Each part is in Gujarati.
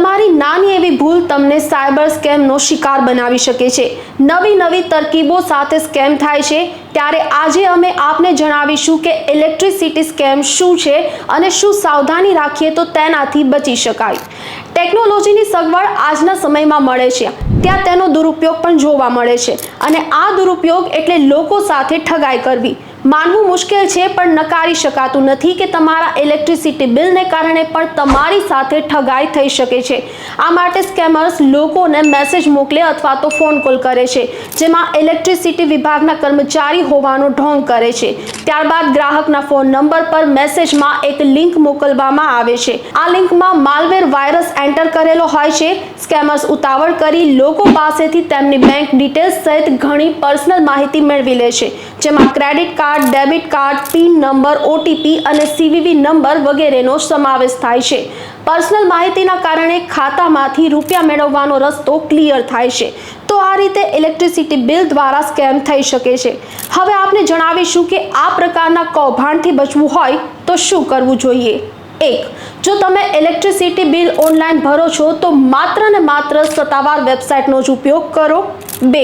તમારી નાની એવી ભૂલ તમને સાયબર સ્કેમનો શિકાર બનાવી શકે છે. નવી નવી તરકીબો સાથે સ્કેમ થાય છે. ત્યારે આજે અમે આપને જણાવીશું કે ઇલેક્ટ્રિસિટી સ્કેમ શું છે અને શું સાવધાની રાખીએ તો તેનાથી બચી શકાય. ટેકનોલોજીની સગવડ આજના સમયમાં મળે છે. ત્યાં તેનો દુરુપયોગ પણ જોવા મળે છે. અને આ દુરુપયોગ એટલે લોકો સાથે ઠગાઈ કરવી. માનવું મુશ્કેલ છે, પણ નકારી શકાતું નથી કે તમારા ઇલેક્ટ્રિસિટી બિલને કારણે પણ તમારી સાથે ઠગાઈ થઈ શકે છે. આ માટે સ્કેમર્સ લોકોને મેસેજ મોકલે અથવા તો ફોન કોલ કરે છે, જેમાં ઇલેક્ટ્રિસિટી વિભાગના કર્મચારી હોવાનો ઢોંગ કરે છે. ત્યારબાદ ગ્રાહકના ફોન નંબર પર મેસેજમાં એક લિંક મોકલવામાં આવે છે. આ લિંકમાં માલવેર વાયરસ એન્ટર કરેલો હોય છે. સ્કેમર્સ ઉતાવળ કરી લોકો પાસેથી તેમની બેંક ડિટેલ્સ સહિત ઘણી પર્સનલ માહિતી મેળવી લે છે, જેમાં credit card debit card, pin number OTP અને સીવીવી નંબર વગેરેનો સમાવેશ થાય છે. પર્સનલ માહિતીના કારણે ખાતામાંથી રૂપિયા મેળવવાનો રસ્તો ક્લિયર થાય છે. તો આ રીતે ઇલેક્ટ્રિસિટી બિલ દ્વારા સ્કેમ થઈ શકે છે. હવે આપને જણાવીશું કે આ પ્રકારના કૌભાંડથી બચવું હોય તો શું કરવું જોઈએ? એક, જો તમે ઇલેક્ટ્રિસિટી બિલ ઓનલાઈન ભરો છો તો માત્ર ને માત્ર સત્તાવાર વેબસાઇટનો જ ઉપયોગ કરો. બે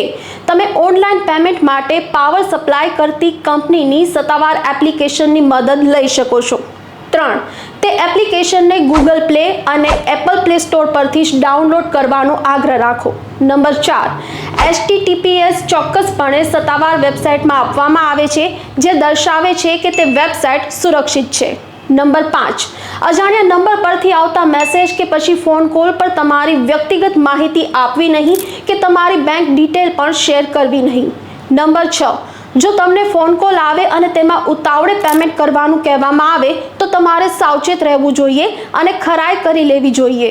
તમે ઓનલાઈન પેમેન્ટ માટે પાવર સપ્લાય કરતી કંપનીની સત્તાવાર એપ્લિકેશનની મદદ લઈ શકો છો. ત્રણ, તે એપ્લિકેશનને ગૂગલ પ્લે અને એપલ પ્લે સ્ટોર પરથી જ ડાઉનલોડ કરવાનો આગ્રહ રાખો. નંબર ચાર, એચટીટીપીએસ ચોક્કસપણે સત્તાવાર વેબસાઇટમાં આપવામાં આવે છે, જે દર્શાવે છે કે તે વેબસાઇટ સુરક્ષિત છે. નંબર પાંચ. અજાણ્યા નંબર પરથી આવતા મેસેજ કે પછી ફોન કોલ પર તમારી વ્યક્તિગત માહિતી આપવી નહીં કે તમારી બેંક ડિટેલ પણ શેર કરવી નહીં. નંબર છ. જો તમને ફોન કોલ આવે અને તેમાં ઉતાવળે પેમેન્ટ કરવાનું કહેવામાં આવે તો તમારે સાવચેત રહેવું જોઈએ અને ખરાઈ કરી લેવી જોઈએ.